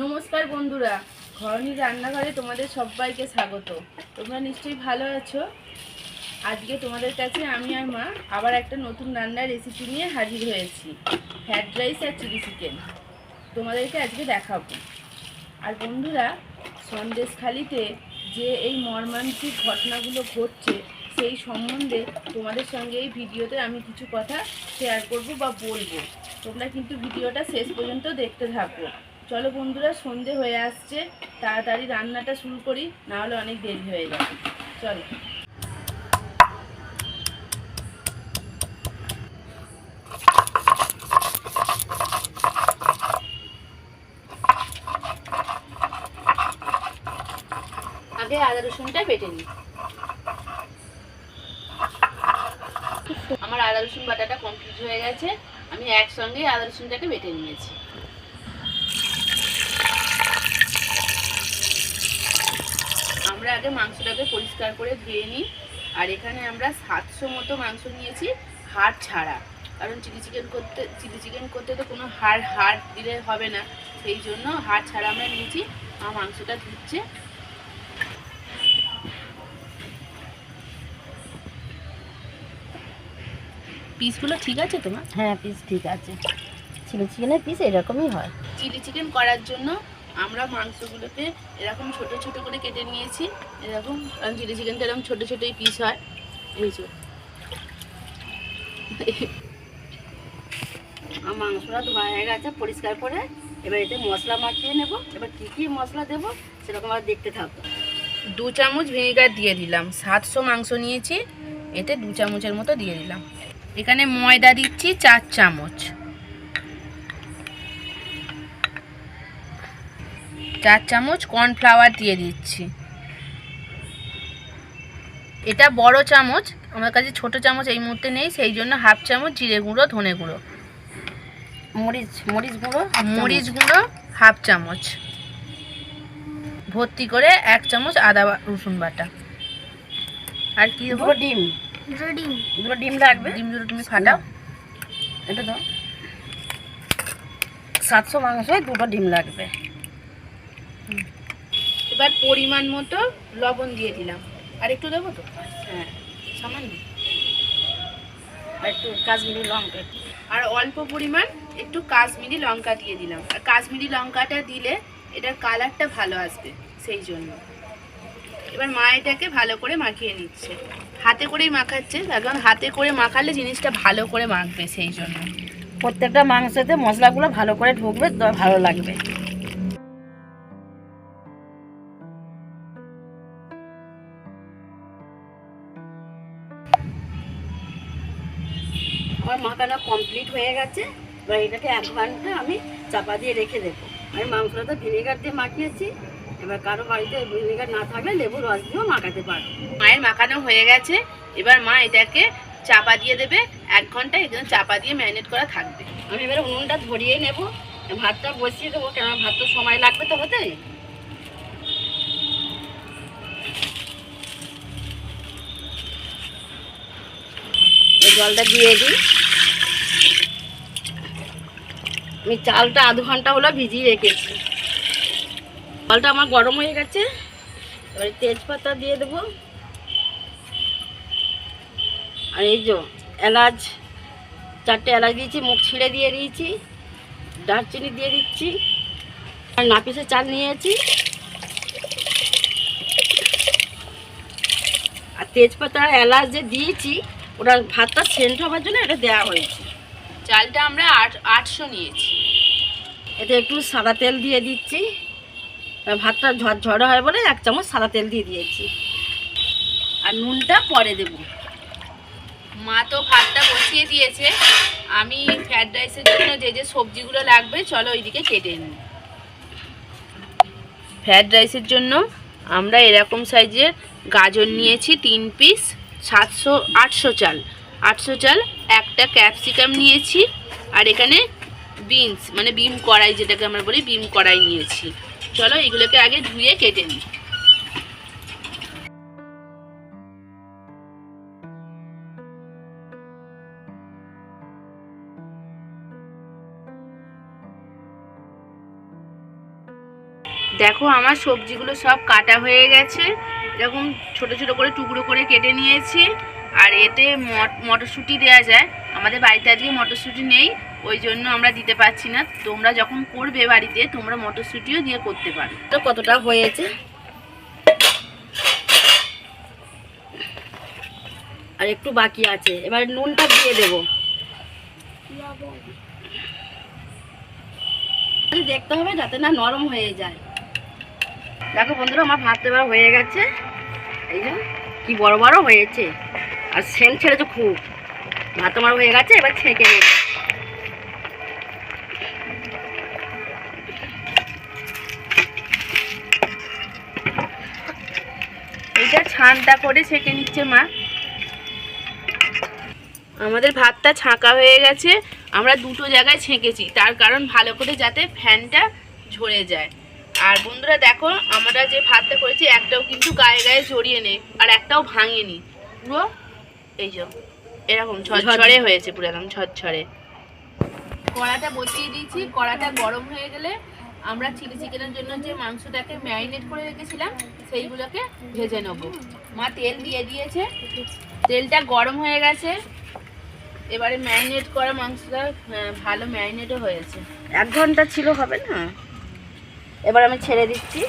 নমস্কার বন্ধুরা ঘরনি রান্নাঘরে তোমাদের সবাইকে স্বাগত। তোমরা নিশ্চয়ই ভালো আছো? আজকে তোমাদের কাছে আমি আর মা আবার একটা নতুন রান্নার রেসিপি নিয়ে হাজির হয়েছি ফ্রাইড রাইস আর চিলি চিকেন তোমাদেরকে আজকে দেখাবো। আর বন্ধুরা, সন্দেশখালিতে যে এই মর্মান্তিক ঘটনাগুলো ঘটছে, সেই সম্বন্ধে তোমাদের সঙ্গে এই ভিডিওতে আমি কিছু কথা শেয়ার করব বা বলব। তোমরা কিন্তু ভিডিওটা শেষ পর্যন্ত দেখতে থাকো। চলো বন্ধুরা, সন্ধে হয়ে আসছে। তাড়াতাড়ি রান্নাটা শুরু করি, না হলে অনেক দেরি হয়ে যাবে। চলো। আগে আদা রসুনটা বেটে নিই। আমার আদা রসুন বাটাটা কমপ্লিট হয়ে গেছে। আমি একসঙ্গে আদা রসুনটাকে বেটে নিয়েছি। আমরা আগে মাংসটাকে পরিষ্কার করে ধুয়ে নিই। আর এখানে আমরা সাতশো মতো মাংস নিয়েছি হাড় ছাড়া। কারণ চিলি চিকেন করতে চিলি চিকেন করতে তো কোনো হাড় হাড় দিলে হবে না। সেই জন্য হাড় ছাড়া আমরা নিয়েছি আমার মাংসটা ধুচ্ছে। পিসগুলো ঠিক আছে তোমার? হ্যাঁ পিস ঠিক আছে। চিলি চিকেনের পিস এরকমই হয়। চিলি চিকেন করার জন্য আমরা মাংসগুলোকে এরকম ছোট ছোট করে কেটে নিয়েছি। এরকম কারণ চিলি চিকেনটা এরকম ছোটো ছোটই পিস হয়। এই যে। আমার মাংসটা ধোয়া হয়ে গেছে, পরিষ্কার করে। এবার এতে মশলা মাখিয়ে নেব। এবার কী কী মশলা দেবো সেরকম আর দেখতে থাকব। দু চামচ ভিনেগার দিয়ে দিলাম। সাতশো মাংস নিয়েছি। এতে দু চামচের মতো দিয়ে দিলাম। এখানে ময়দা দিচ্ছি চার চামচ। চার চামচ কর্নফ্লাওয়ার দিয়ে দিচ্ছি। এটা বড় চামচ আমার কাছে ছোট চামচ এই মুহূর্তে নেই সেই জন্য হাফ চামচ জিরে গুঁড়ো ধনে গুঁড়ো। মরিচ মরিচ গুঁড়ো। মরিচ গুঁড়ো হাফ চামচ। ভর্তি করে এক চামচ আদা বা- রসুন বাটা। আর কি দেবো? দুটো ডিম। দুটো ডিম। লাগবে? ডিম দুটো তুমি ফাটাও। এটা তো সাতশো মাংসে দুটো ডিম লাগবে। এবার পরিমাণ মতো লবণ দিয়ে দিলাম। আর একটু দেবো তো? হ্যাঁ সামান্য। আর একটু কাশ্মীরি লঙ্কা। আর অল্প পরিমাণ একটু কাশ্মীরি লঙ্কা দিয়ে দিলাম। আর কাশ্মীরি লঙ্কাটা দিলে এটার কালারটা ভালো আসবে সেই জন্য। এবার মা এটাকে ভালো করে মাখিয়ে নিচ্ছে। হাতে করেই মাখাচ্ছে তার কারণ হাতে করে মাখালে জিনিসটা ভালো করে মাখবে সেই জন্য। প্রত্যেকটা মাংসতে মশলাগুলো ভালো করে ঢুকবে তো ভালো লাগবে। আমার মাখানো কমপ্লিট হয়ে গেছে, এবার এটাকে এক ঘণ্টা আমি চাপা দিয়ে রেখে দেবো। আমি মাংসটা তো ভিনেগার দিয়ে মাখিয়েছি, এবার কারও বাড়িতে ভিনেগার না থাকলে লেবু রস দিয়েও মাখাতে পারো। মায়ের মাখানো হয়ে গেছে, এবার মা এটাকে চাপা দিয়ে দেবে, এক ঘণ্টা এখানে চাপা দিয়ে ম্যারিনেট করা থাকবে। আমি এবার উনুনটা ধরিয়ে নেব, ভাতটা বসিয়ে দেবো কেন ভাত তো সময় লাগবে তো হতে জলটা দিয়ে দিই। আমি চালটা আধ ঘণ্টা হলো ভিজিয়ে রেখেছি। জলটা আমার গরম হয়ে গেছে। এবার তেজপাতা দিয়ে দেবো। আর এই যে এলাচ, চারটে এলাচ দিয়েছি, মুখ ছিঁড়ে দিয়ে দিয়েছি, দারচিনি দিয়ে দিচ্ছি, আর নাপিসের চাল নিয়েছি। আর তেজপাতা এলাচ যে দিয়েছি ওটা ভাতটা সেন্ট হওয়ার জন্য এটা দেওয়া হয়েছে। চালটা আমরা আট আটশো নিয়েছি। এতে একটু সাদা তেল দিয়ে দিচ্ছি। ভাতটা ঝরঝরে হয় বলে এক চামচ সাদা তেল দিয়ে দিয়েছি। আর নুনটা পরে দেবো। মা তো ভাতটা বসিয়ে দিয়েছে। আমি ফ্রাইড রাইসের জন্য যে যে সবজিগুলো লাগবে চলো ওইদিকে কেটে নিই। ফ্রাইড রাইসের জন্য আমরা এরকম সাইজের গাজর নিয়েছি তিন পিস। সাতশো, আটশো চাল। আটশো চাল, একটা ক্যাপসিকাম নিয়েছি, আর এখানে বিনস মানে বিম কড়াই যেটাকে আমরা বলি বিম কড়াই নিয়েছি। চলো এগুলোকে আগে ধুয়ে কেটে নিই। দেখো আমার সবজিগুলো সব কাটা হয়ে গেছে। এরকম ছোট ছোট করে টুকরো করে কেটে নিয়েছি। আর এতে মট- মটরশুঁটি দেওয়া যায়। আমাদের বাড়িতে আজকে মটরশুঁটি নেই ওই জন্য আমরা দিতে পারছি না। তোমরা যখন করবে বাড়িতে তোমরা মটরশুঁটিও দিয়ে করতে পারো। তো কতটা হয়েছে? আর একটু বাকি আছে। এবার নুনটা দিয়ে দেবো। দেখতে হবে যাতে না নরম হয়ে যায়। দেখো বন্ধুরা, আমার ভাত এবার হয়ে গেছে। এই যে, কি বড় বড় হয়েছে। আর সেন্ট ছেড়েছে খুব। ভাত আমার হয়ে গেছে, এবার ছেঁকে নেব। এইটা ছানটা করে ছেঁকে নিচ্ছে মা। আমাদের ভাতটা ছাঁকা হয়ে গেছে। আমরা দুটো জায়গায় ছেঁকেছি। তার কারণ ভালো করে যাতে ফ্যানটা ঝরে যায়। আর বন্ধুরা দেখো আমরা যে ভাতটা করেছি একটাও কিন্তু গায়ে গায়ে জড়িয়ে নেই আর একটাও ভাঙেনি। পুরো এই যে এরকম ঝরঝরে হয়েছে পুরো একদম ঝরঝরে। কড়াটা বসিয়ে দিয়েছি কড়াটা গরম হয়ে গেলে আমরা চিলি চিকেনের জন্য যে মাংসটাকে ম্যারিনেট করে রেখেছিলাম সেইগুলোকে ভেজে নেব। মা তেল দিয়ে দিয়েছে তেলটা গরম হয়ে গেছে এবারে ম্যারিনেট করা মাংসটা ভালো ম্যারিনেটও হয়েছে। এক ঘণ্টা ছিল হবে না? এবার আমি ছেড়ে দিচ্ছি।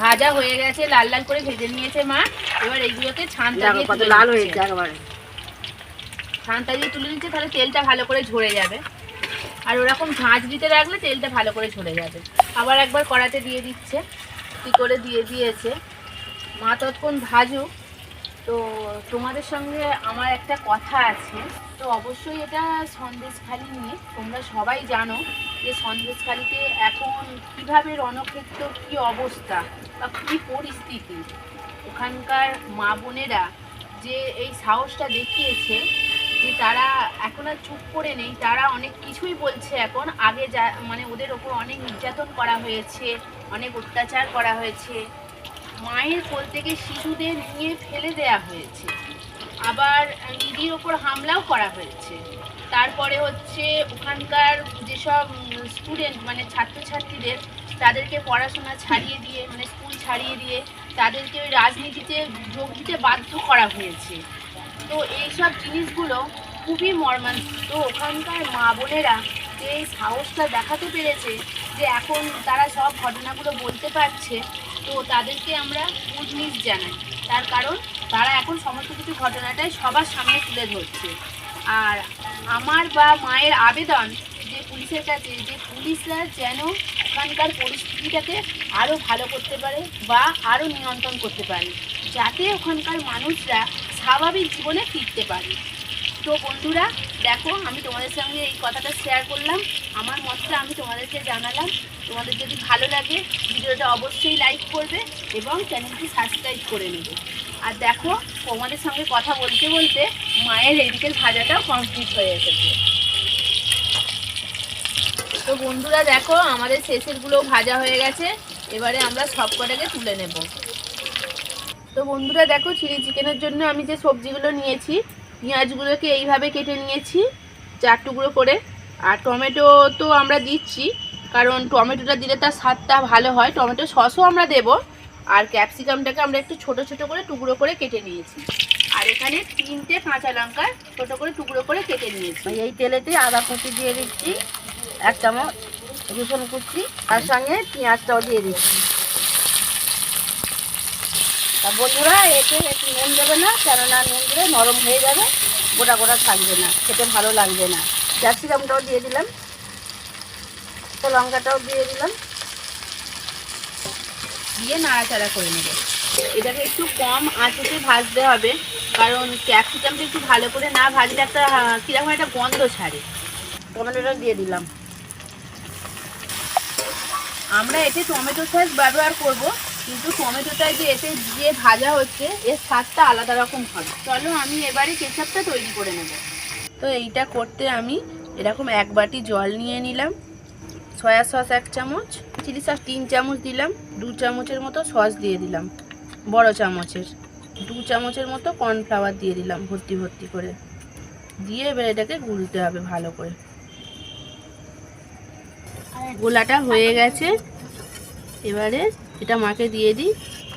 ভাজা হয়ে গেছে লাল লাল করে ভেজে নিয়েছে মা। এবার এইগুলোকে ছানটা দিয়ে কত লাল একেবারে। ছানটা দিয়ে তুলে নিচ্ছে তাহলে তেলটা ভালো করে ঝরে যাবে। আর ওরকম ঝাঁঝ দিতে রাখলে তেলটা ভালো করে ঝরে যাবে। আবার একবার কড়াতে দিয়ে দিচ্ছে। কি করে দিয়ে দিয়েছে। মা তৎক্ষণ ভাজুক। তো তোমাদের সঙ্গে আমার একটা কথা আছে। তো অবশ্যই এটা সন্দেশখালি নিয়ে তোমরা সবাই জানো যে সন্দেশখালিতে এখন কীভাবে রণক্ষেত্র, কি অবস্থা বা কী পরিস্থিতি? ওখানকার মা বোনেরা যে এই সাহসটা দেখিয়েছে যে তারা এখন আর চুপ করে নেই, তারা অনেক কিছুই বলছে এখন। আগে যা মানে ওদের ওপর অনেক নির্যাতন করা হয়েছে। অনেক অত্যাচার করা হয়েছে। মায়ের কোল থেকে শিশুদের নিয়ে ফেলে দেয়া হয়েছে। আবার নিধির ওপর হামলাও করা হয়েছে। তারপরে হচ্ছে ওখানকার যেসব স্টুডেন্ট মানে ছাত্রছাত্রীদের, তাদেরকে পড়াশোনা ছাড়িয়ে দিয়ে মানে স্কুল ছাড়িয়ে দিয়ে তাদেরকে ওই রাজনীতিতে যোগ দিতে বাধ্য করা হয়েছে। তো এইসব জিনিসগুলো খুবই মর্মান্তিক। তো ওখানকার মা বোনেরা এই সাহসটা দেখাতে পেরেছে যে এখন তারা সব ঘটনাগুলো বলতে পারছে, তো তাদেরকে আমরা কুটনিস জানাই। তার কারণ, তারা এখন সমস্ত কিছু ঘটনাটাই সবার সামনে তুলে ধরছে। আর আমার বা মায়ের আবেদন যে পুলিশের কাছে যে পুলিশরা যেন ওখানকার পরিস্থিতিটাকে আরও ভালো করতে পারে বা আরও নিয়ন্ত্রণ করতে পারে, যাতে ওখানকার মানুষরা স্বাভাবিক জীবনে ফিরতে পারে। তো বন্ধুরা, দেখো, আমি তোমাদের সঙ্গে এই কথাটা শেয়ার করলাম। আমার মতটা আমি তোমাদেরকে জানালাম। তোমাদের যদি ভালো লাগে, ভিডিওটা অবশ্যই লাইক করবে এবং চ্যানেলটি সাবস্ক্রাইব করে নেবে। আর দেখো, তোমাদের সঙ্গে কথা বলতে বলতে মায়ের এদিকের ভাজাটাও কমপ্লিট হয়ে এসেছে। তো বন্ধুরা, দেখো, আমাদের শেষেরগুলো ভাজা হয়ে গেছে। এবারে আমরা সব কটাকে তুলে নেব। তো বন্ধুরা, দেখো, চিলি চিকেনের জন্য আমি যে সবজিগুলো নিয়েছি পেঁয়াজগুলোকে এইভাবে কেটে নিয়েছি, চার টুকরো করে। আর টমেটো তো আমরা দিচ্ছি, কারণ টমেটোটা দিলে তার স্বাদটা ভালো হয়। টমেটো সসও আমরা দেব, আর ক্যাপসিকামটাকে আমরা একটু ছোট ছোট করে টুকরো করে কেটে নিয়েছি। আর এখানে তিনটে কাঁচা লঙ্কা ছোট করে টুকরো করে কেটে নিয়েছি। এই তেলেতে আদা কুচি দিয়ে দিচ্ছি, এক চামচ রসুন কুচি তার সঙ্গে পেঁয়াজটাও দিয়ে দিচ্ছি। তা বন্ধুরা, এতে একটু নুন দেবে না, কেননা নুন দিলে নরম হয়ে যাবে, গোটা গোটা থাকবে না, খেতে ভালো লাগবে না। ক্যাপসিকামটাও দিয়ে দিলাম। তো লঙ্কাটাও দিয়ে দিলাম। দিয়ে নাড়াচাড়া করে নেবে। এটাকে একটু কম আঁচেতে ভাজতে হবে, কারণ ক্যাপসিকামটা একটু ভালো করে না ভাজলে একটা কীরকম একটা গন্ধ ছাড়ে। টমেটোটা দিয়ে দিলাম। আমরা এতে টমেটো সস ব্যবহার করব। কিন্তু টমেটোটা যে এতে দিয়ে ভাজা হচ্ছে, এর স্বাদটা আলাদা রকম হবে। চলো আমি এবারে কেচাপটা তৈরি করে নেব। তো এইটা করতে আমি এরকম এক বাটি জল নিয়ে নিলাম, সয়া সস এক চামচ, চিলি সস তিন চামচ দিলাম, দু চামচের মতো সস দিয়ে দিলাম, বড় চামচের। দু চামচের মতো কর্নফ্লাওয়ার দিয়ে দিলাম ভর্তি ভর্তি করে। দিয়ে এবার এটাকে গুলতে হবে ভালো করে। গোলাটা হয়ে গেছে। এবারে এটা মাকে দিয়ে দিই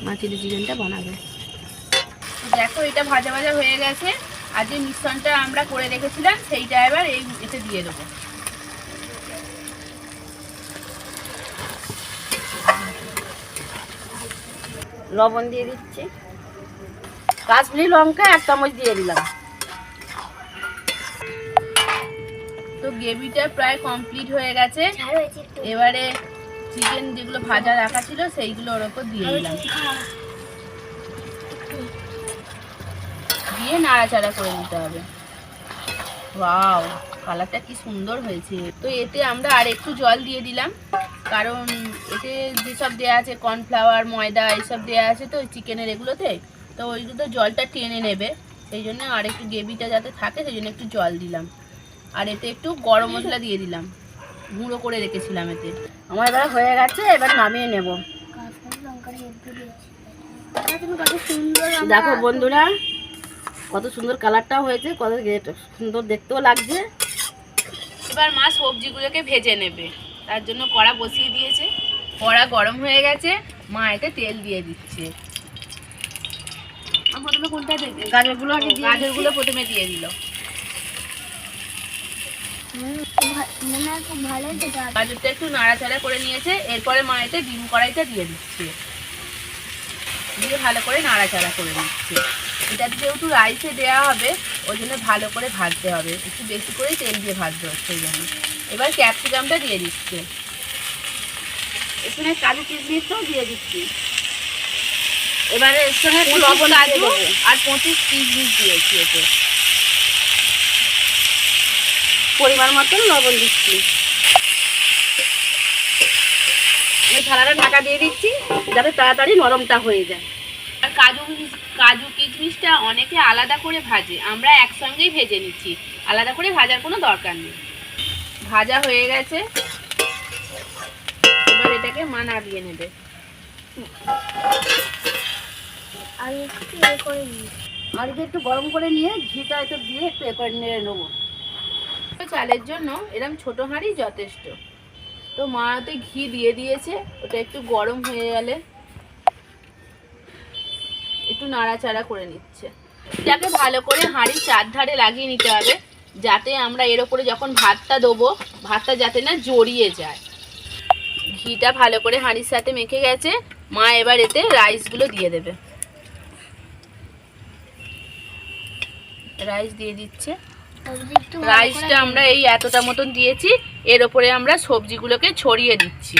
মা চিলি চিকেনটা বানাবে। দেখো এটা ভাজা ভাজা হয়ে গেছে। আর যে মিশ্রণটা আমরা করে রেখেছিলাম সেইটা এবার এই এতে দিয়ে দেবো। লবণ দিয়ে দিচ্ছি। কাশ্মীরি লঙ্কা এক চামচ দিয়ে দিলাম। তো গ্রেভিটা প্রায় কমপ্লিট হয়ে গেছে। এবারে চিকেন যেগুলো ভাজা রাখা ছিল, সেইগুলো ওর ওপর দিয়ে দিলাম। দিয়ে নাড়াচাড়া করে দিতে হবে। ওয়াও, কালারটা কি সুন্দর হয়েছে। তো এতে আমরা আর একটু জল দিয়ে দিলাম। কারণ এতে যেসব দেওয়া আছে কর্নফ্লাওয়ার ময়দা, এইসব দেওয়া আছে তো চিকেনের এগুলোতে, তো ওইগুলো জলটা টেনে নেবে। সেই জন্য আর একটু গ্রেভিটা যাতে থাকে, সেই জন্য একটু জল দিলাম। আর এতে একটু গরম মশলা দিয়ে দিলাম। গুঁড়ো করে রেখেছিলাম এতে। আমার এবার হয়ে গেছে এবার নামিয়ে নেব। দেখো বন্ধুরা কত সুন্দর কালারটাও হয়েছে কত সুন্দর দেখতেও লাগছে। এবার মা সবজিগুলোকে ভেজে নেবে। তার জন্য কড়া বসিয়ে দিয়েছে। কড়া গরম হয়ে গেছে মা এতে তেল দিয়ে দিচ্ছে। গাজরগুলো গাজরগুলো প্রথমে দিয়ে দিল। গাজরটা একটু নাড়াচাড়া করে নিয়েছে এরপরে মা এতে ডিম কড়াইটা দিয়ে দিচ্ছে। দিয়ে ভালো করে নাড়াচাড়া করে নিচ্ছে। এটা যেহেতু রাইসে দেওয়া হবে ওই জন্য ভালো করে ভাজতে হবে। একটু বেশি করেই তেল দিয়ে ভাজতে হচ্ছে ওই জন্য। এবার ক্যাপসিকামটা দিয়ে দিচ্ছে। এখানে কাজু কিশমিশটাও দিয়ে দিচ্ছি। এবারে এর সঙ্গে লবণ আর পঁচিশ কিশমিশ দিয়েছি এতে। পরিমাণ মতন লবণ দিচ্ছি। এই থালাটা ঢাকা দিয়ে দিচ্ছি যাতে তাড়াতাড়ি নরমটা হয়ে যায়। আর কাজু কাজু কিশমিশটা অনেকে আলাদা করে ভাজে আমরা একসঙ্গেই ভেজে নিচ্ছি। আলাদা করে ভাজার কোনো দরকার নেই। ভাজা হয়ে গেছে। এবার এটাকে মা নাড়িয়ে নেবে। আর এটা একটু গরম করে নিয়ে ঘিটা একটু দিয়ে একটু এ করে নেড়ে নেব। চালের জন্য এরম ছোট হাঁড়ি যথেষ্ট। তো মা ওতে ঘি দিয়ে দিয়েছে, ওটা একটু গরম হয়ে গেলে একটু নাড়াচাড়া করে নিচ্ছে। এটাকে ভালো করে হাঁড়ির চারধারে লাগিয়ে নিতে হবে, যাতে আমরা এর ওপরে যখন ভাতটা দেবো, ভাতটা যাতে না জড়িয়ে যায়। ঘিটা ভালো করে হাঁড়ির সাথে মেখে গেছে, মা এবার এতে রাইসগুলো দিয়ে দেবে। রাইস দিয়ে দিচ্ছে। রাইসটা আমরা এই এতটা মতন দিয়েছি এর ওপরে আমরা সবজিগুলোকে ছড়িয়ে দিচ্ছি।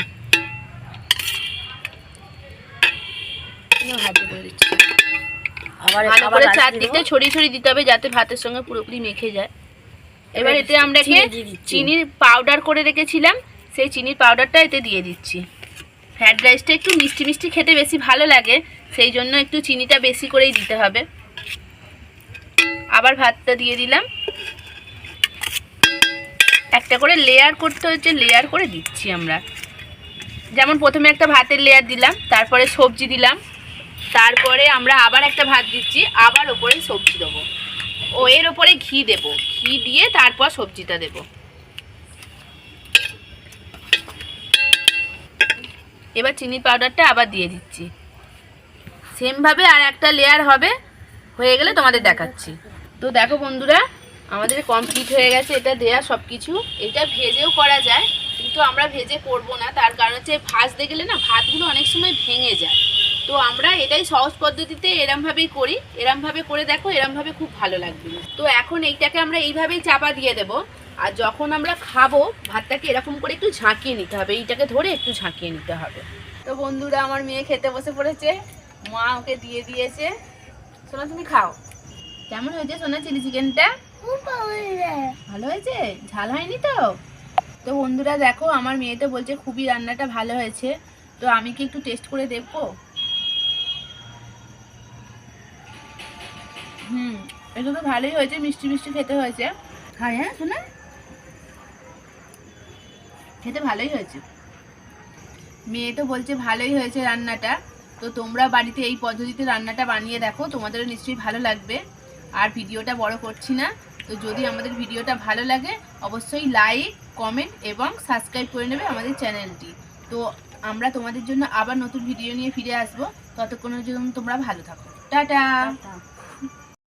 ভালো করে চারদিকটা ছড়িয়ে ছড়িয়ে দিতে হবে যাতে ভাতের সঙ্গে পুরোপুরি মেখে যায়। এবার এতে আমরা। চিনির পাউডার করে রেখেছিলাম সেই চিনির পাউডারটা এতে দিয়ে দিচ্ছি। ফ্রায়েড রাইসটা একটু মিষ্টি মিষ্টি খেতে বেশি ভালো লাগে সেই জন্য একটু চিনিটা বেশি করেই দিতে হবে। আবার ভাতটা দিয়ে দিলাম। একটা করে লেয়ার করতে হচ্ছে লেয়ার করে দিচ্ছি আমরা। যেমন প্রথমে একটা ভাতের লেয়ার দিলাম, তারপরে সবজি দিলাম, তারপরে আমরা আবার একটা ভাত দিচ্ছি, আবার ওপরে সবজি দেবো। ও, এর ওপরে ঘি দেব। ঘি দিয়ে তারপর সবজিটা দেব। এবার চিনি পাউডারটা আবার দিয়ে দিচ্ছি। সেমভাবে আর একটা লেয়ার হবে, হয়ে গেলে তোমাদের দেখাচ্ছি। তো দেখো বন্ধুরা আমাদের কমপ্লিট হয়ে গেছে, এটা দেয়া সব কিছু এটা ভেজেও করা যায়, কিন্তু আমরা ভেজে করব না। তার কারণ হচ্ছে ভাজতে গেলে না, ভাতগুলো অনেক সময় ভেঙে যায়। তো আমরা এটাই সহজ পদ্ধতিতে এরমভাবেই করি। এরমভাবে করে দেখো, এরমভাবে খুব ভালো লাগবে। তো এখন এইটাকে আমরা এইভাবেই চাপা দিয়ে দেব। আর যখন আমরা খাব, ভাতটাকে এরকম করে একটু ঝাঁকিয়ে নিতে হবে। এইটাকে ধরে একটু ঝাঁকিয়ে নিতে হবে। তো বন্ধুরা, আমার মেয়ে খেতে বসে পড়েছে। মা ওকে দিয়ে দিয়েছে। সোনা, তুমি খাও। কেমন হয়েছে সোনা, চিলি চিকেনটা? ভালো হয়েছে। ঝাল হয়নি তো? তো বন্ধুরা দেখো আমার মেয়ে তো বলছে খুবই রান্নাটা ভালো হয়েছে। তো আমি কি একটু টেস্ট করে দেখব? হুম এটা তো ভালোই হয়েছে মিষ্টি মিষ্টি খেতে হয়েছে। হ্যাঁ হ্যাঁ শোনা। খেতে ভালোই হয়েছে। মেয়ে তো বলছে ভালোই হয়েছে রান্নাটা। তো তোমরা বাড়িতে এই পদ্ধতিতে রান্নাটা বানিয়ে দেখো তোমাদেরও নিশ্চয়ই ভালো লাগবে। আর ভিডিওটা বড় করছি না। তো যদি আমাদের ভিডিওটা ভালো লাগে, অবশ্যই লাইক কমেন্ট এবং সাবস্ক্রাইব করে নেবে আমাদের চ্যানেলটি তো আমরা তোমাদের জন্য আবার নতুন ভিডিও নিয়ে ফিরে আসব। ততক্ষণের জন্য তোমরা ভালো থাকো। টাটা।